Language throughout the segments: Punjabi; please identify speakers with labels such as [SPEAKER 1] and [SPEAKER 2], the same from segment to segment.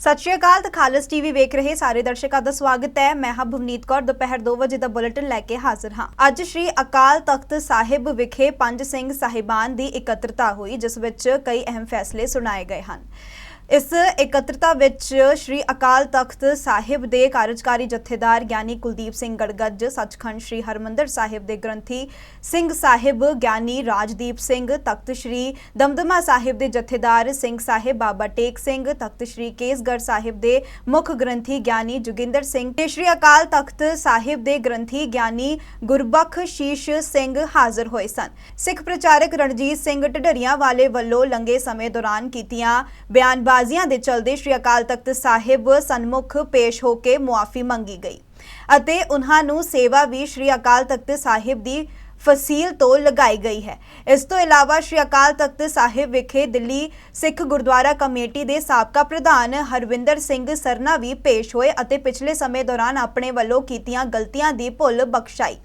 [SPEAKER 1] ਸਤਿ ਸ਼੍ਰੀ ਅਕਾਲ, ਤੇ ਖਾਲਸ ਟੀਵੀ ਵੇਖ ਰਹੇ ਸਾਰੇ ਦਰਸ਼ਕਾਂ ਦਾ ਸਵਾਗਤ ਹੈ। ਮੈਂ ਹਾਂ ਭਵਨੀਤ ਕੌਰ, ਦੁਪਹਿਰ 2 ਵਜੇ ਦਾ ਬੁਲੇਟਿਨ ਲੈ ਕੇ ਹਾਜ਼ਰ ਹਾਂ। ਅੱਜ ਸ਼੍ਰੀ ਅਕਾਲ ਤਖਤ ਸਾਹਿਬ ਵਿਖੇ ਪੰਜ ਸਿੰਘ ਸਾਹਿਬਾਨ ਦੀ ਇਕੱਤਰਤਾ ਹੋਈ, ਜਿਸ ਵਿੱਚ ਕਈ ਅਹਿਮ ਫੈਸਲੇ ਸੁਣਾਏ ਗਏ ਹਨ। ਇਸ ਇਕੱਤਰਤਾ ਵਿੱਚ ਸ਼੍ਰੀ ਅਕਾਲ ਤਖਤ ਸਾਹਿਬ ਦੇ ਕਾਰਜਕਾਰੀ ਜਥੇਦਾਰ ਗਿਆਨੀ ਕੁਲਦੀਪ ਸਿੰਘ ਗੜਗੱਜ, ਸੱਚਖੰਡ ਸ਼੍ਰੀ ਹਰਮੰਦਰ ਸਾਹਿਬ ਦੇ ਗ੍ਰੰਥੀ ਸਿੰਘ ਸਾਹਿਬ, ਗਿਆਨੀ ਰਾਜਦੀਪ ਸਿੰਘ, ਤਖਤ ਸ਼੍ਰੀ ਦਮਦਮਾ ਸਾਹਿਬ ਦੇ ਜਥੇਦਾਰ ਸਿੰਘ ਸਾਹਿਬ, ਬਾਬਾ ਟੇਕ ਸਿੰਘ, ਤਖਤ ਸ਼੍ਰੀ ਕੇਸਗੜ੍ਹ ਸਾਹਿਬ ਦੇ ਮੁੱਖ ਗ੍ਰੰਥੀ ਗਿਆਨੀ ਜੋਗਿੰਦਰ ਸਿੰਘ ਤੇ ਸ਼੍ਰੀ ਅਕਾਲ ਤਖਤ ਸਾਹਿਬ ਦੇ ਗ੍ਰੰਥੀ ਗਿਆਨੀ ਗੁਰਬਖ ਸ਼ੀਸ਼ ਸਿੰਘ ਹਾਜ਼ਰ ਹੋਏ ਸਨ। ਸਿੱਖ ਪ੍ਰਚਾਰਕ ਰਣਜੀਤ ਸਿੰਘ ਢਡਰੀਆਂ ਵਾਲੇ ਵੱਲੋਂ ਲੰਗੇ ਸਮੇਂ ਦੌਰਾਨ ਕੀਤੀਆਂ ਬਿਆਨਬਾਜ਼ੀਆਂ ਦੇ ਚਲਦੇ ਸ਼੍ਰੀ ਅਕਾਲ ਤਖਤ ਸਾਹਿਬ ਸਨਮੁਖ ਪੇਸ਼ ਹੋ ਕੇ ਮੁਆਫੀ ਮੰਗੀ ਗਈ ਅਤੇ ਉਹਨਾਂ ਨੂੰ ਸੇਵਾ ਵੀ ਸ਼੍ਰੀ ਅਕਾਲ ਤਖਤ ਸਾਹਿਬ ਦੀ ਫਸੀਲ ਤੋਂ ਲਗਾਈ ਗਈ ਹੈ। ਇਸ ਤੋਂ ਇਲਾਵਾ ਸ਼੍ਰੀ ਅਕਾਲ ਤਖਤ ਸਾਹਿਬ ਵਿਖੇ ਦਿੱਲੀ ਸਿੱਖ ਗੁਰਦੁਆਰਾ ਕਮੇਟੀ ਦੇ ਸਾਬਕਾ ਪ੍ਰਧਾਨ ਹਰਵਿੰਦਰ ਸਿੰਘ ਸਰਨਾ ਵੀ ਪੇਸ਼ ਹੋਏ ਅਤੇ ਪਿਛਲੇ ਸਮੇਂ ਦੌਰਾਨ ਆਪਣੇ ਵੱਲੋਂ ਕੀਤੀਆਂ ਗਲਤੀਆਂ ਦੀ ਭੁੱਲ ਬਖਸ਼ਾਈ।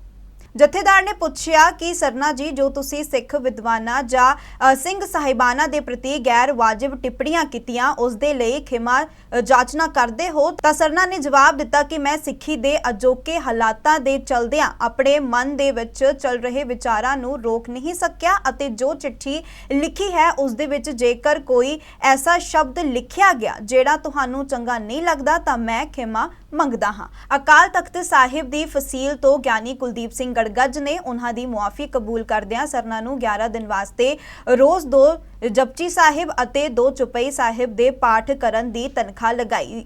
[SPEAKER 1] ਜਥੇਦਾਰ ਨੇ ਪੁੱਛਿਆ ਕਿ ਸਰਨਾ ਜੀ ਜੋ ਤੁਸੀਂ ਸਿੱਖ ਵਿਦਵਾਨਾਂ ਜਾਂ ਅ, ਸਿੰਘ ਸਾਹਿਬਾਨਾਂ ਦੇ ਪ੍ਰਤੀ ਗੈਰ ਵਾਜਿਬ ਟਿੱਪਣੀਆਂ ਕੀਤੀਆਂ ਉਸ ਦੇ ਲਈ ਖਿਮਾ ਅ, ਜਾਚਨਾ ਕਰਦੇ ਹੋ ਤਾਂ ਸਰਨਾ ਨੇ ਜਵਾਬ ਦਿੱਤਾ ਕਿ ਮੈਂ ਸਿੱਖੀ ਦੇ ਅਜੋਕੇ ਹਾਲਾਤਾਂ ਦੇ ਚਲਦਿਆਂ ਆਪਣੇ ਮਨ ਦੇ ਵਿੱਚ ਚੱਲ ਰਹੇ ਵਿਚਾਰਾਂ ਨੂੰ ਰੋਕ ਨਹੀਂ ਸਕਿਆ ਅਤੇ ਜੋ ਚਿੱਠੀ ਲਿਖੀ ਹੈ ਉਸ ਦੇ ਵਿੱਚ ਜੇਕਰ ਕੋਈ ਐਸਾ ਸ਼ਬਦ ਲਿਖਿਆ ਗਿਆ ਜਿਹੜਾ ਤੁਹਾਨੂੰ ਚੰਗਾ ਨਹੀਂ ਲੱਗਦਾ ਤਾਂ ਮੈਂ ਖਿਮਾ ਮੰਗਦਾ ਹਾਂ। ਅਕਾਲ ਤਖਤ ਸਾਹਿਬ ਦੀ ਫਸੀਲ ਤੋਂ ਗਿਆਨੀ ਕੁਲਦੀਪ ਸਿੰਘ ਗੜਗੱਜ ਨੇ ਉਹਨਾਂ ਦੀ ਮੁਆਫੀ ਕਬੂਲ ਕਰਦਿਆਂ ਸਰਨਾ ਨੂੰ 11 ਦਿਨ ਵਾਸਤੇ ਰੋਜ਼ ਦੋ ਜਪਜੀ ਸਾਹਿਬ ਅਤੇ ਦੋ ਚੁਪਈ ਸਾਹਿਬ ਦੇ ਪਾਠ ਕਰਨ ਦੀ ਤਨਖਾਹ ਲਗਾਈ।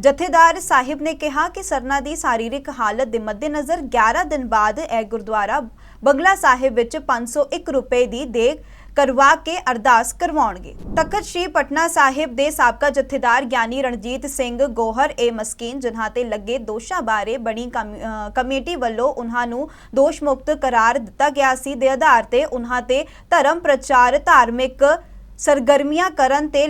[SPEAKER 1] ਜਥੇਦਾਰ ਸਾਹਿਬ ਨੇ ਕਿਹਾ ਕਿ ਸਰਨਾ ਦੀ ਸਰੀਰਕ ਹਾਲਤ ਦੇ ਮੱਦੇਨਜ਼ਰ 11 ਦਿਨ ਬਾਅਦ ਇਹ ਗੁਰਦੁਆਰਾ ਬੰਗਲਾ ਸਾਹਿਬ ਵਿੱਚ 501 ਰੁਪਏ ਦੀ ਦੇਗ ਕਰਵਾ ਕੇ ਅਰਦਾਸ ਕਰਵਾਉਣਗੇ। ਤਖਤ ਸ੍ਰੀ ਪਟਨਾ ਸਾਹਿਬ ਦੇ ਸਾਬਕਾ ਜਥੇਦਾਰ ਗਿਆਨੀ ਰਣਜੀਤ ਸਿੰਘ ਗੋਹਰ ਏ ਮਸਕੀਨ ਜਿਨ੍ਹਾਂ ਤੇ ਲੱਗੇ ਦੋਸ਼ਾਂ ਬਾਰੇ ਬਣੀ ਕਮ- ਕਮੇਟੀ ਵੱਲੋਂ ਉਹਨਾਂ ਨੂੰ ਦੋਸ਼ ਮੁਕਤ ਕਰਾਰ ਦਿੱਤਾ ਗਿਆ ਸੀ। ਦੇ ਆਧਾਰ ਤੇ ਉਹਨਾਂ ਤੇ ਧਰਮ ਪ੍ਰਚਾਰ ਧਾਰਮਿਕ ਸਰਗਰਮੀਆਂ ਕਰਨ ਤੇ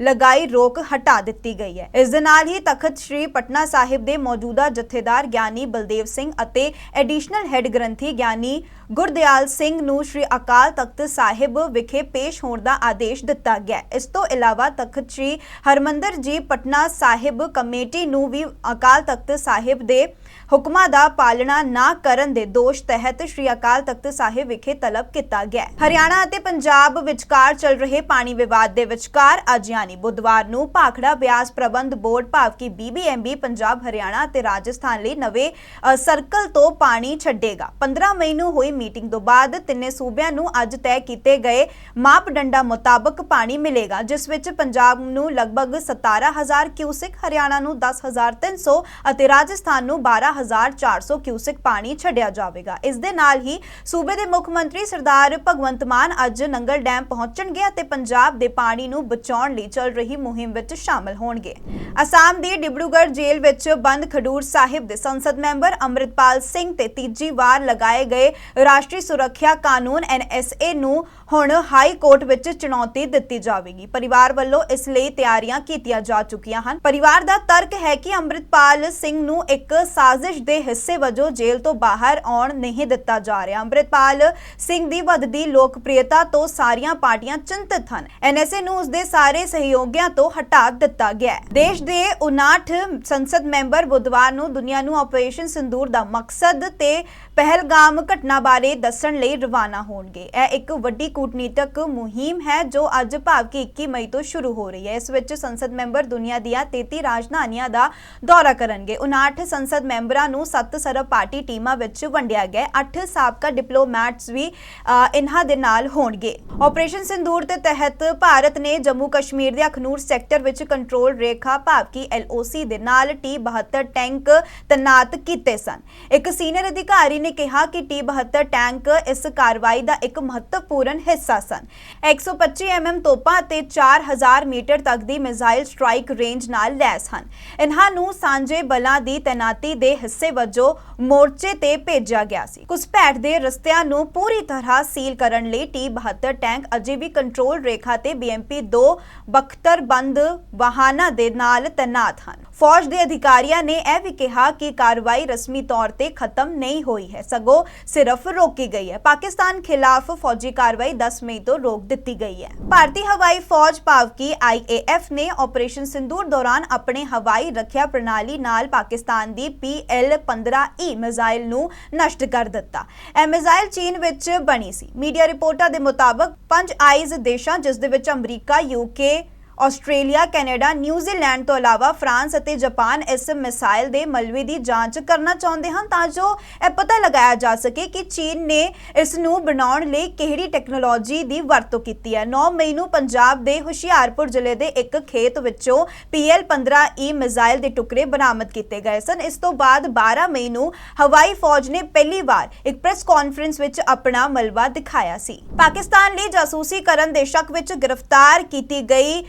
[SPEAKER 1] ਲਗਾਈ ਰੋਕ ਹਟਾ ਦਿੱਤੀ ਗਈ ਹੈ। ਇਸ ਦੇ ਨਾਲ ਹੀ ਤਖਤ ਸ੍ਰੀ ਪਟਨਾ ਸਾਹਿਬ ਦੇ ਮੌਜੂਦਾ ਜਥੇਦਾਰ ਗਿਆਨੀ ਬਲਦੇਵ ਸਿੰਘ ਅਤੇ ਐਡੀਸ਼ਨਲ ਹੈੱਡ ਗ੍ਰੰਥੀ ਗਿਆਨੀ ਗੁਰਦਿਆਲ ਸਿੰਘ ਨੂੰ ਸ੍ਰੀ ਅਕਾਲ ਤਖਤ ਸਾਹਿਬ ਵਿਖੇ ਪੇਸ਼ ਹੋਣ ਦਾ ਆਦੇਸ਼ ਦਿੱਤਾ ਗਿਆ ਇਸ ਤੋਂ ਇਲਾਵਾ ਤਖਤ ਸ੍ਰੀ ਹਰਮੰਦਰ ਜੀ ਪਟਨਾ ਸਾਹਿਬ ਕਮੇਟੀ ਨੂੰ ਵੀ ਅਕਾਲ ਤਖਤ ਸਾਹਿਬ ਦੇ ਹੁਕਮਾਂ ਦਾ ਪਾਲਣਾ ਨਾ ਕਰਨ ਦੇ ਦੋਸ਼ ਤਹਿਤ ਸ੍ਰੀ ਅਕਾਲ ਤਖਤ ਸਾਹਿਬ ਵਿਖੇ ਤਲਬ ਕੀਤਾ ਗਿਆ ਹਰਿਆਣਾ ਅਤੇ ਪੰਜਾਬ ਵਿਚਕਾਰ ਚੱਲ ਰਹੇ ਪਾਣੀ ਵਿਵਾਦ ਦੇ ਵਿਚਕਾਰ ਅੱਜ ਯਾਨੀ ਬੁੱਧਵਾਰ ਨੂੰ ਭਾਖੜਾ ਬਿਆਸ ਪ੍ਰਬੰਧ ਬੋਰਡ ਭਾਵ ਕਿ ਬੀਬੀਐਮਬੀ ਪੰਜਾਬ ਹਰਿਆਣਾ ਅਤੇ ਰਾਜਸਥਾਨ ਲਈ ਨਵੇਂ ਅ, ਸਰਕਲ ਤੋਂ ਪਾਣੀ ਛੱਡੇਗਾ। 15 ਮਈ ਨੂੰ ਹੋਈ ਮੀਟਿੰਗ ਤੋਂ ਬਾਅਦ ਤਿੰਨੇ ਸੂਬਿਆਂ ਨੂੰ ਅੱਜ ਤੈਅ ਕੀਤੇ ਗਏ ਮਾਪਦੰਡਾਂ ਮੁਤਾਬਕ ਪਾਣੀ ਮਿਲੇਗਾ ਜਿਸ ਵਿੱਚ ਪੰਜਾਬ ਨੂੰ ਲਗਭਗ 17000 ਕਿਊਸਿਕ ਹਰਿਆਣਾ ਨੂੰ 10300 ਅਤੇ ਰਾਜਸਥਾਨ ਨੂੰ 12400 ਕਿਊਸਿਕ ਪਾਣੀ ਛੱਡਿਆ ਜਾਵੇਗਾ। ਇਸ ਦੇ ਨਾਲ ਹੀ ਸੂਬੇ ਦੇ ਮੁੱਖ ਮੰਤਰੀ ਸਰਦਾਰ ਭਗਵੰਤ ਮਾਨ ਅੱਜ ਨੰਗਲ ਡੈਮ ਪਹੁੰਚਣਗੇ ਅਤੇ ਪੰਜਾਬ ਦੇ ਪਾਣੀ ਨੂੰ ਬਚਾਉਣ ਲਈ ਚੱਲ ਰਹੀ ਮੁਹਿੰਮ ਵਿੱਚ ਸ਼ਾਮਲ ਹੋਣਗੇ। ਅਸਾਮ ਦੀ ਡਿਬਰੂਗੜ੍ਹ ਜੇਲ੍ਹ ਵਿੱਚ ਬੰਦ ਖਡੂਰ ਸਾਹਿਬ ਦੇ ਸੰਸਦ ਮੈਂਬਰ ਅੰਮ੍ਰਿਤਪਾਲ ਸਿੰਘ ਤੇ ਤੀਜੀ ਵਾਰ ਲਗਾਏ ਗਏ ਰਾਸ਼ਟਰੀ ਸੁਰੱਖਿਆ ਕਾਨੂੰਨ ਐਨਐਸਏ ਨੂੰ ਹੁਣ ਹਾਈ ਕੋਰਟ ਵਿੱਚ ਚੁਣੌਤੀ ਦਿੱਤੀ ਜਾਵੇਗੀ। ਪਰਿਵਾਰ ਵੱਲੋਂ ਇਸ ਲਈ ਤਿਆਰੀਆਂ ਕੀਤੀਆਂ ਜਾ ਚੁੱਕੀਆਂ ਹਨ। ਪਰਿਵਾਰ ਦਾ ਤਰਕ ਹੈ ਕਿ ਅੰਮ੍ਰਿਤਪਾਲ ਸਿੰਘ ਨੂੰ ਇੱਕ ਸਾਜ਼ਿਸ਼ ਦੇ ਹਿੱਸੇ ਵਜੋਂ ਜੇਲ੍ਹ ਤੋਂ ਬਾਹਰ ਆਉਣ ਨਹੀਂ ਦਿੱਤਾ ਜਾ ਰਿਹਾ। ਅੰਮ੍ਰਿਤਪਾਲ ਸਿੰਘ ਦੀ ਵੱਧਦੀ ਲੋਕਪ੍ਰਿਯਤਾ ਤੋਂ ਸਾਰੀਆਂ ਪਾਰਟੀਆਂ ਚਿੰਤਤ ਹਨ। ਐਨਐਸਏ ਨੂੰ ਉਸਦੇ ਸਾਰੇ ਸਹਿਯੋਗੀਆਂ ਤੋਂ ਹਟਾ ਦਿੱਤਾ ਗਿਆ ਹੈ। ਦੇਸ਼ ਦੇ 59 ਸੰਸਦ ਮੈਂਬਰ ਬੁੱਧਵਾਰ ਨੂੰ ਦੁਨੀਆ ਨੂੰ ਆਪਰੇਸ਼ਨ ਸਿੰਦੂਰ ਦਾ ਮਕਸਦ ਤੇ ਪਹਿਲਗਾਮ ਘਟਨਾ ਬਾਰੇ ਦੱਸਣ ਲਈ ਰਵਾਨਾ ਹੋਣਗੇ। ਇਹ ਇੱਕ ਵੱਡੀ ਕੂਟਨੀਤਕ ਮੁਹਿੰਮ ਹੈ ਜੋ ਅੱਜ ਭਾਵ ਕਿ 21 ਮਈ ਤੋਂ ਸ਼ੁਰੂ ਹੋ ਰਹੀ ਹੈ। ਇਸ ਵਿੱਚ ਸੰਸਦ ਮੈਂਬਰ ਦੁਨੀਆ ਦੀਆਂ 33 ਰਾਜਧਾਨੀਆਂ ਦਾ ਦੌਰਾ ਕਰਨਗੇ। 59 ਸੰਸਦ ਮੈਂਬਰਾਂ ਨੂੰ 7 ਸਰਬ ਪਾਰਟੀ ਟੀਮਾਂ ਵਿੱਚ ਵੰਡਿਆ ਗਿਆ 8 ਸਾਬਕਾ ਡਿਪਲੋਮੈਟਸ ਵੀ ਅ, ਇਹਨਾਂ ਦੇ ਨਾਲ ਹੋਣਗੇ। ਆਪਰੇਸ਼ਨ ਸਿੰਦੂਰ ਦੇ ਤਹਿਤ ਭਾਰਤ ਨੇ ਜੰਮੂ ਕਸ਼ਮੀਰ ਦੇ ਅਖਨੂਰ ਸੈਕਟਰ ਵਿੱਚ ਕੰਟਰੋਲ ਰੇਖਾ ਭਾਵ ਕਿ ਐਲਓਸੀ ਦੇ ਨਾਲ T72 ਟੈਂਕ ਤੈਨਾਤ ਕੀਤੇ ਸਨ। ਇੱਕ ਸੀਨੀਅਰ ਅਧਿਕਾਰੀ ਨੇ ਕਿਹਾ ਕਿ T72 ਟੈਂਕ ਇਸ ਕਾਰਵਾਈ ਦਾ ਇੱਕ ਮਹੱਤਵਪੂਰਨ ਹਿੱਸਾ ਸਨ। 125 mm ਤੋਪਾਂ ਅਤੇ 4000 ਮੀਟਰ ਤੱਕ ਦੀ ਮਿਜ਼ਾਈਲ ਸਟ੍ਰਾਈਕ ਰੇਂਜ ਨਾਲ ਲੈਸ ਹਨ। ਇਹਨਾਂ ਨੂੰ ਸਾਂਝੇ ਬਲਾਂ ਦੀ ਤੈਨਾਤੀ ਦੇ ਹਿੱਸੇ ਵਜੋਂ ਮੋਰਚੇ ਤੇ ਭੇਜਿਆ ਗਿਆ ਸੀ। ਘੁਸਪੈਠ ਦੇ ਰਸਤਿਆਂ ਨੂੰ ਪੂਰੀ ਤਰ੍ਹਾਂ ਸੀਲ ਕਰਨ ਲਈ T72 ਟੈਂਕ ਅਜੇ ਵੀ ਕੰਟਰੋਲ ਰੇਖਾ ਤੇ BMP 2 ਬਖਤਰ ਬੰਦ ਵਾਹਨਾਂ ਦੇ ਨਾਲ ਤੈਨਾਤ ਹਨ। ਫੌਜ ਦੇ ਅਧਿਕਾਰੀਆਂ ਨੇ ਇਹ ਵੀ ਕਿਹਾ ਕਿ ਕਾਰਵਾਈ ਰਸਮੀ ਤੌਰ ਤੇ ਖਤਮ ਨਹੀਂ ਹੋਈ। ਹੈ। ਸਗੋਂ ਸਿਰਫ ਰੋਕੀ ਗਈ ਹੈ। ਪਾਕਿਸਤਾਨ ਖਿਲਾਫ ਫੌਜੀ ਕਾਰਵਾਈ 10 ਮਈ ਤੋਂ ਰੋਕ ਦਿੱਤੀ ਗਈ ਹੈ। ਭਾਰਤੀ ਹਵਾਈ ਫੌਜ ਭਾਵ ਕਿ ਆਈਏਐਫ ਨੇ ਆਪਰੇਸ਼ਨ ਸਿੰਦੂਰ ਦੌਰਾਨ ਆਪਣੇ ਹਵਾਈ ਰੱਖਿਆ ਪ੍ਰਣਾਲੀ ਨਾਲ ਪਾਕਿਸਤਾਨ ਦੀ PL-15E ਮਿਜ਼ਾਈਲ ਨੂੰ ਨਸ਼ਟ ਕਰ ਦਿੱਤਾ। ਇਹ ਮਿਜ਼ਾਈਲ ਚੀਨ ਵਿੱਚ ਬਣੀ ਸੀ। ਮੀਡੀਆ ਰਿਪੋਰਟਾਂ ਦੇ ਮੁਤਾਬਕ ਪੰਜ ਆਈਜ਼ ਦੇਸ਼ਾਂ, ਜਿਸ ਦੇ ਵਿੱਚ America UK Australia, Canada New Zealand ਤੋਂ ਇਲਾਵਾ ਫਰਾਂਸ ਅਤੇ ਜਾਪਾਨ ਇਸ ਮਿਸਾਈਲ ਦੇ ਮਲਬੇ ਦੀ ਜਾਂਚ ਕਰਨਾ ਚਾਹੁੰਦੇ ਹਨ ਤਾਂ ਜੋ ਇਹ ਪਤਾ ਲਗਾਇਆ ਜਾ ਸਕੇ ਕਿ ਚੀਨ ਨੇ ਇਸ ਨੂੰ ਬਣਾਉਣ ਲਈ ਕਿਹੜੀ ਟੈਕਨੋਲੋਜੀ ਦੀ ਵਰਤੋਂ ਕੀਤੀ ਹੈ। 9 ਮਈ ਨੂੰ ਪੰਜਾਬ ਦੇ ਹੁਸ਼ਿਆਰਪੁਰ ਜ਼ਿਲ੍ਹੇ ਦੇ ਇੱਕ ਖੇਤ ਵਿੱਚੋਂ PL-15E ਮਿਸਾਈਲ ਦੇ ਟੁਕੜੇ ਬਰਾਮਦ ਕੀਤੇ ਗਏ ਸਨ। ਇਸ ਤੋਂ ਬਾਅਦ 12 ਮਈ ਨੂੰ ਹਵਾਈ ਫੌਜ ਨੇ ਪਹਿਲੀ ਵਾਰ ਇੱਕ ਪ੍ਰੈਸ ਕਾਨਫਰੰਸ ਵਿੱਚ ਆਪਣਾ ਮਲਬਾ ਦਿਖਾਇਆ ਸੀ। ਪਾਕਿਸਤਾਨ ਲਈ ਜਾਸੂਸੀ ਕਰਨ ਦੇ ਸ਼ੱਕ ਵਿੱਚ ਗ੍ਰਿਫਤਾਰ ਕੀਤੀ ਗਈ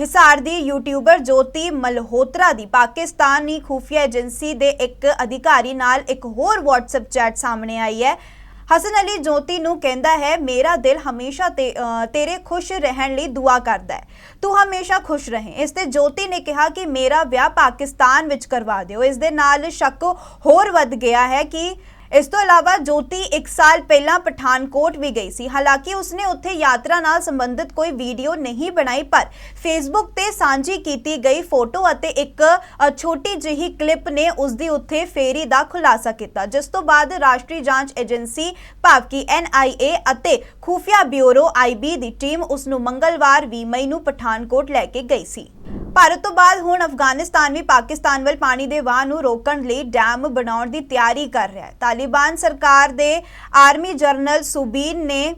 [SPEAKER 1] ਹਿਸਾਰ ਦੀ ਯੂਟਿਊਬਰ ਜੋਤੀ ਮਲਹੋਤਰਾ ਦੀ ਪਾਕਿਸਤਾਨੀ ਖੂਫੀਆ ਏਜੰਸੀ ਦੇ ਇੱਕ ਅਧਿਕਾਰੀ ਨਾਲ ਇੱਕ ਹੋਰ WhatsApp ਚੈਟ ਸਾਹਮਣੇ ਆਈ ਹੈ। ਹਸਨ ਅਲੀ ਜੋਤੀ ਨੂੰ ਕਹਿੰਦਾ ਹੈ, ਮੇਰਾ ਦਿਲ ਹਮੇਸ਼ਾ ਤੇ ਤੇਰੇ ਖੁਸ਼ ਰਹਿਣ ਲਈ ਦੁਆ ਕਰਦਾ ਹੈ। ਤੂੰ ਹਮੇਸ਼ਾ ਖੁਸ਼ ਰਹੇ। ਇਸ ਤੇ ਜੋਤੀ ਨੇ ਕਿਹਾ ਕਿ ਮੇਰਾ ਵਿਆਹ ਪਾਕਿਸਤਾਨ ਵਿੱਚ ਕਰਵਾ ਦਿਓ। ਇਸ ਦੇ ਨਾਲ ਸ਼ੱਕ ਹੋਰ ਵੱਧ ਗਿਆ ਹੈ ਕਿ ਇਸ ਤੋਂ ਇਲਾਵਾ ਜੋਤੀ 1 ਸਾਲ ਪਹਿਲਾਂ ਪਠਾਨਕੋਟ ਵੀ ਗਈ ਸੀ। ਹਾਲਾਂਕਿ ਉਸਨੇ ਉੱਥੇ ਯਾਤਰਾ ਨਾਲ ਸੰਬੰਧਿਤ ਕੋਈ ਵੀਡੀਓ ਨਹੀਂ ਬਣਾਈ, ਪਰ ਫੇਸਬੁੱਕ ਤੇ ਸਾਂਝੀ ਕੀਤੀ ਗਈ ਫੋਟੋ ਅਤੇ ਇੱਕ ਛੋਟੀ ਜਿਹੀ ਕਲਿੱਪ ਨੇ ਉਸ ਦੀ ਉੱਥੇ ਫੇਰੀ ਦਾ ਖੁਲਾਸਾ ਕੀਤਾ। ਜਿਸ ਤੋਂ ਬਾਅਦ ਰਾਸ਼ਟਰੀ ਜਾਂਚ ਏਜੰਸੀ ਭਾਵ ਕਿ NIA ਅਤੇ ਖੂਫੀਆ ਬਿਊਰੋ IB ਦੀ ਟੀਮ ਉਸ ਨੂੰ ਮੰਗਲਵਾਰ 20 ਮਈ ਨੂੰ ਪਠਾਨਕੋਟ ਲੈ ਕੇ ਗਈ ਸੀ। ਭਾਰਤ ਤੋਂ ਬਾਅਦ ਹੁਣ ਅਫਗਾਨਿਸਤਾਨ ਵੀ ਪਾਕਿਸਤਾਨ ਵੱਲ ਪਾਣੀ ਦੇ ਵਾਹ ਨੂੰ ਰੋਕਣ ਲਈ ਡੈਮ ਬਣਾਉਣ ਦੀ ਤਿਆਰੀ ਕਰ ਰਿਹਾ ਹੈ। ਤਾਲਿਬਾਨ ਸਰਕਾਰ ਦੇ ਆਰਮੀ ਜਨਰਲ ਸੁਬੀਨ ਨੇ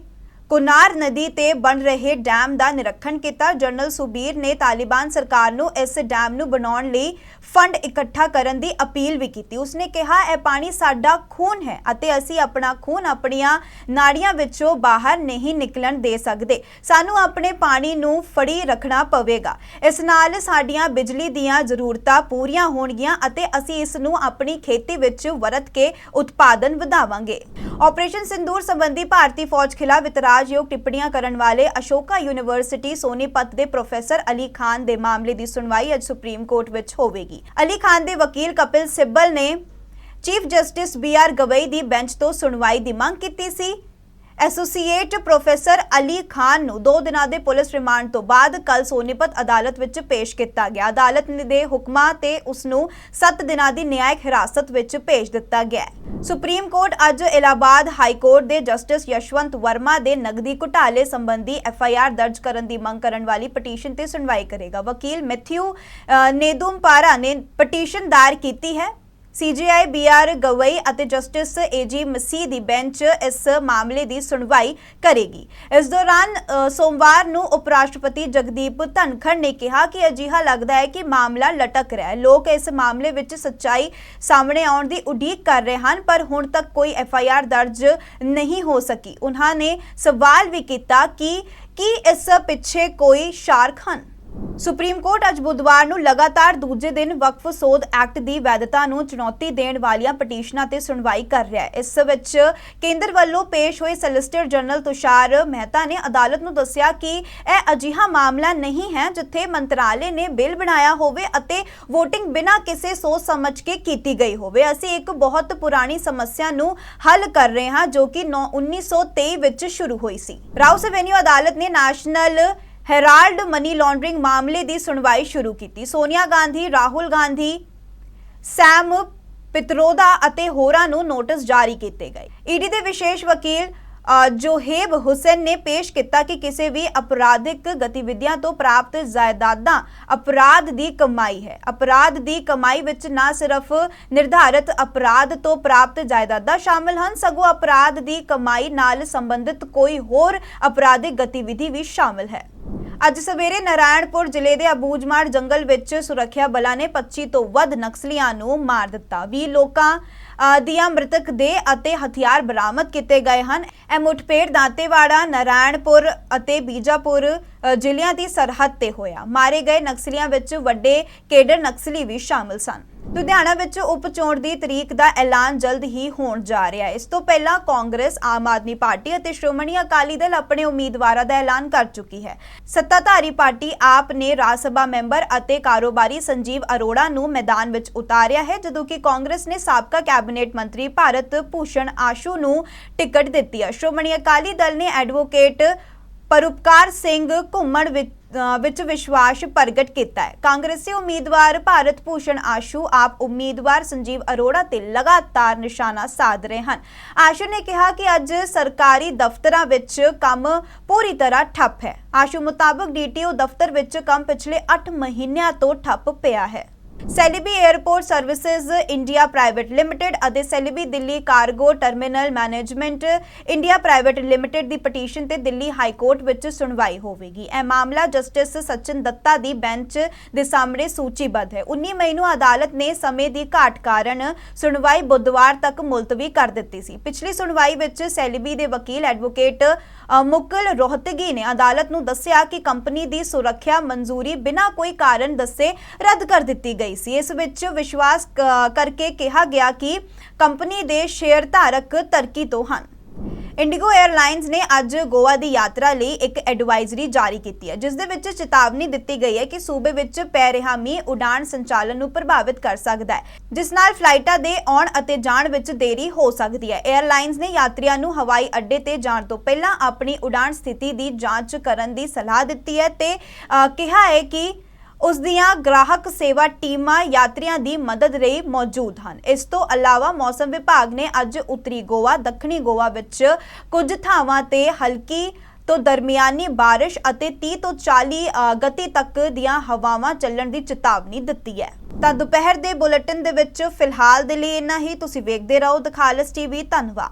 [SPEAKER 1] ਕੁਨਾਰ ਨਦੀ ਤੇ ਬਣ ਰਹੇ ਡੈਮ ਦਾ ਨਿਰੀਖਣ ਕੀਤਾ। ਜਨਰਲ ਸੁਬੀਰ ਨੇ ਤਾਲਿਬਾਨ ਸਰਕਾਰ ਨੂੰ ਇਸ ਡੈਮ ਨੂੰ ਬਣਾਉਣ ਲਈ ਫੰਡ ਇਕੱਠਾ ਕਰਨ ਦੀ ਅਪੀਲ ਵੀ ਕੀਤੀ। ਉਸਨੇ ਕਿਹਾ, ਇਹ ਪਾਣੀ ਸਾਡਾ ਖੂਨ ਹੈ ਅਤੇ ਅਸੀਂ ਆਪਣਾ ਖੂਨ ਆਪਣੀਆਂ ਨਾੜੀਆਂ ਵਿੱਚੋਂ ਬਾਹਰ ਨਹੀਂ ਨਿਕਲਣ ਦੇ ਸਕਦੇ। ਸਾਨੂੰ ਆਪਣੇ ਪਾਣੀ ਨੂੰ ਫੜੀ ਰੱਖਣਾ ਪਵੇਗਾ। ਇਸ ਨਾਲ ਸਾਡੀਆਂ ਬਿਜਲੀ ਦੀਆਂ ਜ਼ਰੂਰਤਾਂ ਪੂਰੀਆਂ ਹੋਣਗੀਆਂ ਅਤੇ ਅਸੀਂ ਇਸ ਨੂੰ ਆਪਣੀ ਖੇਤੀ ਵਿੱਚ ਵਰਤ ਕੇ ਉਤਪਾਦਨ ਵਧਾਵਾਂਗੇ। ਆਪਰੇਸ਼ਨ ਸਿੰਦੂਰ ਸੰਬੰਧੀ ਭਾਰਤੀ ਫੌਜ ਖਿਲਾਫ ਇਤਰਾਜ਼ਯੋਗ ਟਿੱਪਣੀਆਂ ਕਰਨ ਵਾਲੇ ਅਸ਼ੋਕਾ ਯੂਨੀਵਰਸਿਟੀ ਸੋਨੀਪਤ ਦੇ ਪ੍ਰੋਫੈਸਰ ਅਲੀ ਖਾਨ ਦੇ ਮਾਮਲੇ ਦੀ ਸੁਣਵਾਈ ਅੱਜ ਸੁਪਰੀਮ ਕੋਰਟ ਵਿੱਚ ਹੋਵੇਗੀ। ਅਲੀ ਖਾਨ ਦੇ ਵਕੀਲ ਕਪਿਲ ਸਿੱਬਲ ਨੇ chief justice B R Gavai ਦੀ ਬੈਂਚ ਤੋਂ ਸੁਣਵਾਈ ਦੀ ਮੰਗ ਕੀਤੀ ਸੀ। ਐਸੋਸੀਏਟ ਪ੍ਰੋਫੈਸਰ ਅਲੀ ਖਾਨ ਨੂੰ 2 ਦਿਨਾਂ ਦੇ ਪੁਲਿਸ ਰਿਮਾਂਡ ਤੋਂ ਬਾਅਦ ਕੱਲ ਸੋਨੀਪਤ ਅਦਾਲਤ ਵਿੱਚ ਪੇਸ਼ ਕੀਤਾ ਗਿਆ। ਅਦਾਲਤ ਦੇ ਹੁਕਮਾਂ ਤੇ ਉਸ ਨੂੰ 7 ਦਿਨਾਂ ਦੀ ਨਿਆਇਕ ਹਿਰਾਸਤ ਵਿੱਚ ਭੇਜ ਦਿੱਤਾ ਗਿਆ ਸੁਪਰੀਮ ਕੋਰਟ ਅੱਜ ਇਲਾਹਾਬਾਦ ਹਾਈ ਕੋਰਟ ਦੇ ਜਸਟਿਸ ਯਸ਼ਵੰਤ ਵਰਮਾ ਦੇ ਨਗਦੀ ਘੁਟਾਲੇ ਸੰਬੰਧੀ ਐਫ ਆਈ ਆਰ ਦਰਜ ਕਰਨ ਦੀ ਮੰਗ ਕਰਨ ਵਾਲੀ ਪਟੀਸ਼ਨ ਤੇ ਸੁਣਵਾਈ ਕਰੇਗਾ। ਵਕੀਲ ਮੈਥਿਊ ਨੇਦੂਮਪਾਰਾ ਨੇ ਪਟੀਸ਼ਨ ਦਾਇਰ ਕੀਤੀ ਹੈ। ਸੀਜੀਆਈ ਬੀਆਰ ਗਵਈ ਅਤੇ ਜਸਟਿਸ ਏਜੀ ਮਸੀਹ ਦੀ ਬੈਂਚ ਇਸ ਮਾਮਲੇ ਦੀ ਸੁਣਵਾਈ ਕਰੇਗੀ। ਇਸ ਦੌਰਾਨ ਸੋਮਵਾਰ ਨੂੰ ਉਪ ਰਾਸ਼ਟਰਪਤੀ ਜਗਦੀਪ ਧਨਖੜ ਨੇ ਕਿਹਾ ਕਿ ਅਜਿਹਾ ਲੱਗਦਾ ਹੈ ਕਿ ਮਾਮਲਾ ਲਟਕ ਰਿਹਾ ਹੈ। ਲੋਕ ਇਸ ਮਾਮਲੇ ਵਿੱਚ ਸੱਚਾਈ ਸਾਹਮਣੇ ਆਉਣ ਦੀ ਉਡੀਕ ਕਰ ਰਹੇ ਹਨ, ਪਰ ਹੁਣ ਤੱਕ ਕੋਈ ਐਫਆਈਆਰ ਦਰਜ ਨਹੀਂ ਹੋ ਸਕੀ। ਉਹਨਾਂ ਨੇ ਸਵਾਲ ਵੀ ਕੀਤਾ ਕਿ ਕੀ ਇਸ ਪਿੱਛੇ ਕੋਈ ਸ਼ਾਰਕ ਹਨ? ਸੁਪਰੀਮ ਕੋਰਟ ਅੱਜ ਬੁੱਧਵਾਰ ਨੂੰ ਲਗਾਤਾਰ ਦੂਜੇ ਦਿਨ ਵਕਫ ਸੋਧ ਐਕਟ ਦੀ ਵੈਧਤਾ ਨੂੰ ਚੁਣੌਤੀ ਦੇਣ ਵਾਲੀਆਂ ਪਟੀਸ਼ਨਾਂ ਤੇ ਸੁਣਵਾਈ ਕਰ ਰਿਹਾ ਹੈ। ਇਸ ਵਿੱਚ ਕੇਂਦਰ ਵੱਲੋਂ ਪੇਸ਼ ਹੋਏ ਸੋਲਿਸਿਟਰ ਜਨਰਲ ਤੁਸ਼ਾਰ ਮਹਿਤਾ ਨੇ ਅਦਾਲਤ ਨੂੰ ਦੱਸਿਆ ਕਿ ਇਹ ਅਜਿਹਾ ਮਾਮਲਾ ਨਹੀਂ ਹੈ ਜਿੱਥੇ ਮੰਤਰਾਲੇ ਨੇ ਬਿੱਲ ਬਣਾਇਆ ਹੋਵੇ ਅਤੇ VOTING ਬਿਨਾਂ ਕਿਸੇ ਸੋਚ ਸਮਝ ਕੇ ਕੀਤੀ ਗਈ ਹੋਵੇ। ਅਸੀਂ ਇੱਕ ਬਹੁਤ ਪੁਰਾਣੀ ਸਮੱਸਿਆ ਨੂੰ ਹੱਲ ਕਰ ਰਹੇ ਹਾਂ ਜੋ ਕਿ ਨੌ- 1923 ਵਿੱਚ ਸ਼ੁਰੂ ਹੋਈ ਸੀ। ਰਾਉਸ ਐਵੇਨਿਊ ਅਦਾਲਤ ਨੇ ਨੈਸ਼ਨਲ ਹੈਰਾਲਡ ਮਨੀ ਲਾਂਡਰਿੰਗ ਮਾਮਲੇ ਦੀ ਸੁਣਵਾਈ ਸ਼ੁਰੂ ਕੀਤੀ। ਸੋਨੀਆ ਗਾਂਧੀ, ਰਾਹੁਲ ਗਾਂਧੀ, ਸੈਮ ਪਿਤਰੋਦਾ ਅਤੇ ਹੋਰਾਂ ਨੂੰ ਨੋਟਿਸ ਜਾਰੀ ਕੀਤੇ ਗਏ। ਈਡੀ ਦੇ ਵਿਸ਼ੇਸ਼ ਵਕੀਲ ਜੋਹੇਬ ਹੁਸੈਨ ਨੇ ਪੇਸ਼ ਕੀਤਾ ਕਿ ਕਿਸੇ ਵੀ ਅਪਰਾਧਿਕ ਗਤੀਵਿਧੀਆਂ ਤੋਂ ਪ੍ਰਾਪਤ ਜਾਇਦਾਦਾਂ ਅਪਰਾਧ ਦੀ ਕਮਾਈ ਹੈ। ਅਪਰਾਧ ਦੀ ਕਮਾਈ ਵਿੱਚ ਨਾ ਸਿਰਫ ਨਿਰਧਾਰਤ ਅਪਰਾਧ ਤੋਂ ਪ੍ਰਾਪਤ ਜਾਇਦਾਦਾਂ ਸ਼ਾਮਲ ਹਨ, ਸਗੋਂ ਅਪਰਾਧ ਦੀ ਕਮਾਈ ਨਾਲ ਸੰਬੰਧਿਤ ਕੋਈ ਹੋਰ ਅਪਰਾਧਿਕ ਗਤੀਵਿਧੀ ਵੀ ਸ਼ਾਮਲ ਹੈ। ਅੱਜ ਸਵੇਰੇ ਨਾਰਾਇਣਪੁਰ ਜ਼ਿਲ੍ਹੇ ਦੇ ਅਬੂਜਮਾੜ ਜੰਗਲ ਵਿੱਚ ਸੁਰੱਖਿਆ ਬਲਾਂ ਨੇ 25 ਤੋਂ ਵੱਧ ਨਕਸਲੀਆਂ ਨੂੰ ਮਾਰ ਦਿੱਤਾ। 20 ਲੋਕਾਂ ਦੀਆਂ ਮ੍ਰਿਤਕ ਦੇ ਅਤੇ ਹਥਿਆਰ ਬਰਾਮਦ ਕੀਤੇ ਗਏ ਹਨ। ਇਹ ਮੁਠਭੇੜ ਦਾਂਤੇਵਾੜਾ, ਨਾਰਾਇਣਪੁਰ ਅਤੇ ਬੀਜਾਪੁਰ ਜ਼ਿਲ੍ਹਿਆਂ ਦੀ ਸਰਹੱਦ ਤੇ ਹੋਇਆ। ਮਾਰੇ ਗਏ ਨਕਸਲੀਆਂ ਵਿੱਚ ਵੱਡੇ ਕੇਡਰ ਨਕਸਲੀ ਵੀ ਸ਼ਾਮਲ ਸਨ। ਲੁਧਿਆਣਾ ਵਿੱਚ ਉਪ ਚੋਣ ਦੀ ਤਰੀਕ ਦਾ ਐਲਾਨ ਜਲਦ ਹੀ ਹੋਣ ਜਾ ਰਿਹਾ ਹੈ। ਇਸ ਤੋਂ ਪਹਿਲਾਂ ਕਾਂਗਰਸ, ਆਮ ਆਦਮੀ ਪਾਰਟੀ ਅਤੇ ਸ਼੍ਰੋਮਣੀ ਅਕਾਲੀ ਦਲ ਆਪਣੇ ਉਮੀਦਵਾਰਾਂ ਦਾ ਐਲਾਨ ਕਰ ਚੁੱਕੀ ਹੈ। ਸੱਤਾਧਾਰੀ ਪਾਰਟੀ ਆਪ ਨੇ ਰਾਜ ਸਭਾ ਮੈਂਬਰ ਅਤੇ ਕਾਰੋਬਾਰੀ ਸੰਜੀਵ ਅਰੋੜਾ ਨੂੰ ਮੈਦਾਨ ਵਿੱਚ ਉਤਾਰਿਆ ਹੈ, ਜਦੋਂ ਕਿ ਕਾਂਗਰਸ ਨੇ ਸਾਬਕਾ ਕੈਬਨਿਟ ਮੰਤਰੀ ਭਾਰਤ ਭੂਸ਼ਣ ਆਸ਼ੂ ਨੂੰ ਟਿਕਟ ਦਿੱਤੀ ਹੈ। ਸ਼੍ਰੋਮਣੀ ਅਕਾਲੀ ਦਲ ਨੇ ਐਡਵੋਕੇਟ ਪਰਉਪਕਾਰ ਸਿੰਘ ਘੁੰਮਣ ਵਿੱਚ ਵਿੱਚ ਵਿਸ਼ਵਾਸ ਪ੍ਰਗਟ ਕੀਤਾ ਹੈ। ਕਾਂਗਰਸੀ ਉਮੀਦਵਾਰ ਭਾਰਤ ਭੂਸ਼ਣ ਆਸ਼ੂ ਆਪ ਉਮੀਦਵਾਰ ਸੰਜੀਵ ਅਰੋੜਾ ਤੇ ਲਗਾਤਾਰ ਨਿਸ਼ਾਨਾ ਸਾਧ ਰਹੇ ਹਨ। ਆਸ਼ੂ ਨੇ ਕਿਹਾ ਕਿ ਅੱਜ ਸਰਕਾਰੀ ਦਫ਼ਤਰਾਂ ਵਿੱਚ ਕੰਮ ਪੂਰੀ ਤਰ੍ਹਾਂ ਠੱਪ ਹੈ। ਆਸ਼ੂ ਮੁਤਾਬਕ ਡੀਟੀਓ ਦਫ਼ਤਰ ਵਿੱਚ ਕੰਮ ਪਿਛਲੇ 8 ਮਹੀਨਿਆਂ ਤੋਂ ਠੱਪ ਪਿਆ ਹੈ। Celebi airport services India private limited ਅਤੇ Celebi Delhi cargo terminal management India private limited ਦੀ ਪਟੀਸ਼ਨ ਤੇ ਦਿੱਲੀ ਹਾਈ ਕੋਰਟ ਵਿੱਚ ਸੁਣਵਾਈ ਹੋਵੇਗੀ। ਇਹ ਮਾਮਲਾ ਜਸਟਿਸ ਸਚਿਨ ਦੱਤਾ ਦੀ ਬੈਂਚ ਦੇ ਸਾਹਮਣੇ ਸੂਚੀਬੱਧ ਹੈ। 19 ਮਈ ਨੂੰ ਅਦਾਲਤ ਨੇ ਸਮੇਂ ਦੀ ਘਾਟ ਕਾਰਨ ਸੁਣਵਾਈ ਬੁੱਧਵਾਰ ਤੱਕ ਮੁਲਤਵੀ ਕਰ ਦਿੱਤੀ ਸੀ। ਪਿਛਲੀ ਸੁਣਵਾਈ ਵਿੱਚ ਸੈਲਿਬੀ ਦੇ ਵਕੀਲ ਐਡਵੋਕੇਟ ਅ, ਮੁਕਲ ਰੋਹਤਗੀ ਨੇ ਅਦਾਲਤ ਨੂੰ ਦੱਸਿਆ ਕਿ ਕੰਪਨੀ ਦੀ ਸੁਰੱਖਿਆ ਮਨਜ਼ੂਰੀ ਬਿਨਾਂ ਕੋਈ ਕਾਰਨ ਦੱਸੇ ਰੱਦ ਕਰ ਦਿੱਤੀ ਗਈ ਸੀ। ਇਸ ਵਿੱਚ ਵਿਸ਼ਵਾਸ ਕਰਕੇ ਕਿਹਾ ਗਿਆ ਕਿ ਕੰਪਨੀ ਦੇ ਸ਼ੇਅਰ ਧਾਰਕ ਤਰਕੀ ਤੋਂ ਹਨ। ਇੰਡੀਗੋ 에ਅਰਲਾਈਨਸ ਨੇ ਅੱਜ ਗੋਆ ਦੀ ਯਾਤਰਾ ਲਈ ਇੱਕ ਐਡਵਾਈਜ਼ਰੀ ਜਾਰੀ ਕੀਤੀ ਹੈ, ਜਿਸ ਦੇ ਵਿੱਚ ਚੇਤਾਵਨੀ ਦਿੱਤੀ ਗਈ ਹੈ ਕਿ ਸੂਬੇ ਵਿੱਚ ਪੈ ਰਿਹਾ ਮੀਂਹ ਉਡਾਣ ਸੰਚਾਲਨ ਨੂੰ ਪ੍ਰਭਾਵਿਤ ਕਰ ਸਕਦਾ ਹੈ, ਜਿਸ ਨਾਲ ਫਲਾਈਟਾਂ ਦੇ ਆਉਣ ਅਤੇ ਜਾਣ ਵਿੱਚ ਦੇਰੀ ਹੋ ਸਕਦੀ ਹੈ। 에ਅਰਲਾਈਨਸ ਨੇ ਯਾਤਰੀਆਂ ਨੂੰ ਹਵਾਈ ਅੱਡੇ ਤੇ ਜਾਣ ਤੋਂ ਪਹਿਲਾਂ ਆਪਣੀ ਉਡਾਣ ਸਥਿਤੀ ਦੀ ਜਾਂਚ ਕਰਨ ਦੀ ਸਲਾਹ ਦਿੱਤੀ ਹੈ ਤੇ ਕਿਹਾ ਹੈ ਕਿ ਉਸ ਦੀਆਂ ਗ੍ਰਾਹਕ ਸੇਵਾ ਟੀਮਾਂ ਯਾਤਰੀਆਂ ਦੀ ਮਦਦ ਲਈ ਮੌਜੂਦ ਹਨ। ਇਸ ਤੋਂ ਇਲਾਵਾ ਮੌਸਮ ਵਿਭਾਗ ਨੇ ਅੱਜ ਉੱਤਰੀ ਗੋਆ, ਦੱਖਣੀ ਗੋਆ ਵਿੱਚ ਕੁਝ ਥਾਵਾਂ ਤੇ ਹਲਕੀ ਤੋਂ ਦਰਮਿਆਨੀ ਬਾਰਿਸ਼ ਅਤੇ 30 ਤੋਂ 40 ਗਤੀ ਤੱਕ ਦੀਆਂ ਹਵਾਵਾਂ ਚੱਲਣ ਦੀ ਚੇਤਾਵਨੀ ਦਿੱਤੀ ਹੈ। ਤਾਂ ਦੁਪਹਿਰ ਦੇ ਬੁਲੇਟਿਨ ਦੇ ਵਿੱਚ ਫਿਲਹਾਲ ਦੇ ਲਈ ਇੰਨਾ ਹੀ। ਤੁਸੀਂ ਵੇਖਦੇ ਰਹੋ ਦਖਾਲਸ ਟੀਵੀ। ਧੰਨਵਾਦ।